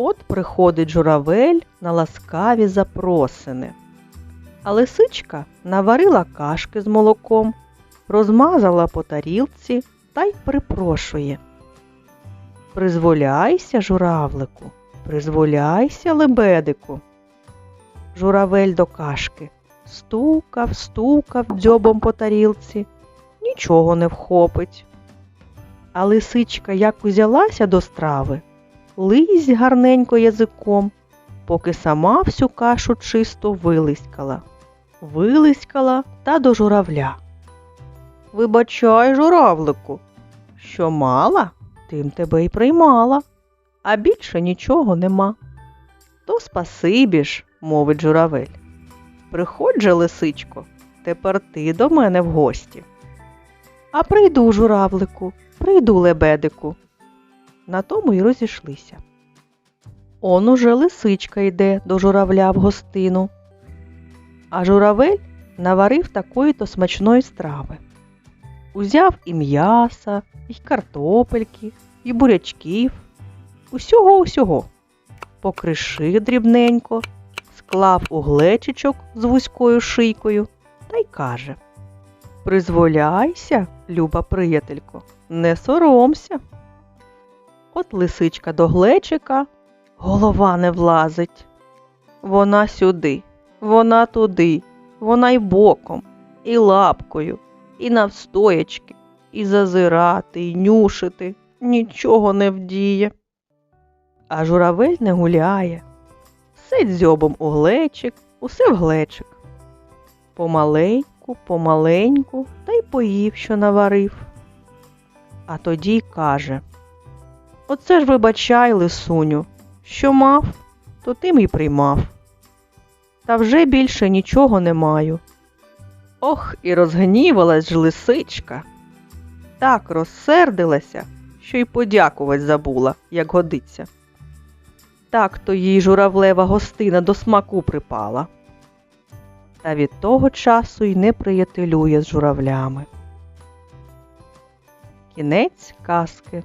От приходить журавель на ласкаві запросини. А лисичка наварила кашки з молоком, розмазала по тарілці та й припрошує. Призволяйся, журавлику, призволяйся, лебедику. Журавель до кашки стукав, стукав дзьобом по тарілці, нічого не вхопить. А лисичка як узялася до страви, лизь гарненько язиком, поки сама всю кашу чисто вилискала. Вилискала та до журавля. Вибачай, журавлику, що мала, тим тебе й приймала, а більше нічого нема. То спасибі ж, мовить журавель. Приходь же, лисичко, тепер ти до мене в гості. А прийду, журавлику, прийду, лебедику. На тому й розійшлися. Он уже лисичка йде до журавля в гостину. А журавель наварив такої то смачної страви. Узяв і м'яса, і картопельки, і бурячків, усього усього. Покришив дрібненько, склав у глечичок з вузькою шийкою та й каже Призволяйся, люба приятелько, не соромся. От лисичка до глечика, голова не влазить. Вона сюди, вона туди, вона й боком, і лапкою, і навстоячки, і зазирати, і нюшити нічого не вдіє. А журавель не гуляє, все дзьобом у глечик, усе в глечик. Помаленьку, помаленьку, та й поїв, що наварив. А тоді й каже Оце ж вибачай, лисуню, що мав, то тим і приймав. Та вже більше нічого не маю. Ох, і розгнівалась ж лисичка. Так розсердилася, що й подякувать забула, як годиться. Так то їй журавлева гостина до смаку припала. Та від того часу й не приятелює з журавлями. Кінець казки.